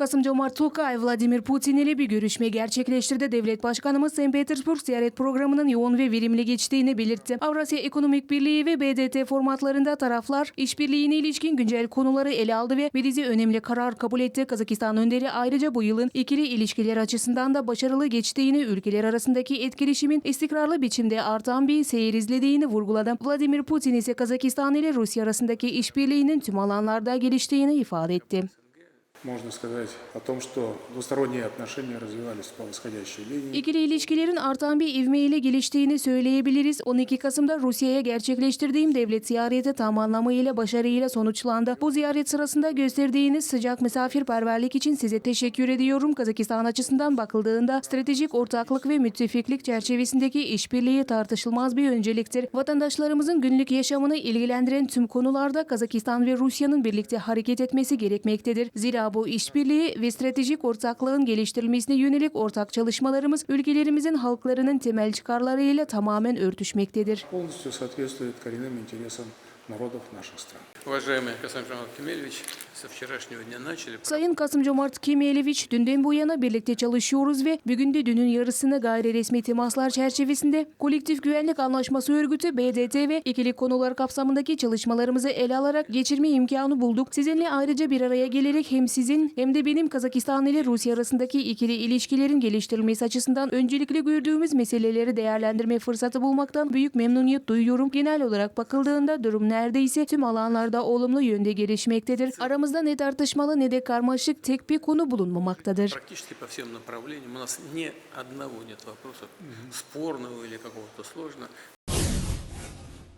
Kasım-Jomart Tokayev Vladimir Putin ile bir görüşme gerçekleştirdi. Devlet Başkanımız St. Petersburg ziyaret programının yoğun ve verimli geçtiğini belirtti. Avrasya Ekonomik Birliği ve BDT formatlarında taraflar işbirliğine ilişkin güncel konuları ele aldı ve dizi önemli karar kabul etti. Kazakistan önderi ayrıca bu yılın ikili ilişkiler açısından da başarılı geçtiğini, ülkeler arasındaki etkileşimin istikrarlı biçimde artan bir seyir izlediğini vurguladı. Vladimir Putin ise Kazakistan ile Rusya arasındaki işbirliğinin tüm alanlarda geliştiğini ifade etti. İkili ilişkilerin artan bir ivmeyle geliştiğini söyleyebiliriz. 12 Kasım'da Rusya'ya gerçekleştirdiğim devlet ziyareti tam anlamıyla başarıyla sonuçlandı. Bu ziyaret sırasında gösterdiğiniz sıcak misafirperverlik için size teşekkür ediyorum. Kazakistan açısından bakıldığında stratejik ortaklık ve müttefiklik çerçevesindeki işbirliği tartışılmaz bir önceliktir. Vatandaşlarımızın günlük yaşamını ilgilendiren tüm konularda Kazakistan ve Rusya'nın birlikte hareket etmesi gerekmektedir. Zira bu işbirliği ve stratejik ortaklığın geliştirilmesine yönelik ortak çalışmalarımız ülkelerimizin halklarının temel çıkarlarıyla tamamen örtüşmektedir полностью соответствует коренным интересам народов наших стран. Уважаемый Касым Жамал Кемельевич, со вчерашнего дня начали Sayın Kasım Cömert Kimyeleviç, dünden bu yana birlikte çalışıyoruz ve bugün de dünün yarısını gayri resmi temaslar çerçevesinde Kolektif Güvenlik Anlaşması Örgütü BDT ve ikili konular kapsamındaki çalışmalarımızı ele alarak geçirme imkanı bulduk. Sizinle ayrıca bir araya gelerek hem sizin hem de benim Kazakistan ile Rusya arasındaki ikili ilişkilerin geliştirilmesi açısından öncelikli gördüğümüz meseleleri değerlendirme fırsatı bulmaktan büyük memnuniyet duyuyorum. Genel olarak bakıldığında durum neredeyse tüm alanlarda olumlu yönde gelişmektedir. Aramızda ne tartışmalı ne de karmaşık tek bir konu bulunmamaktadır.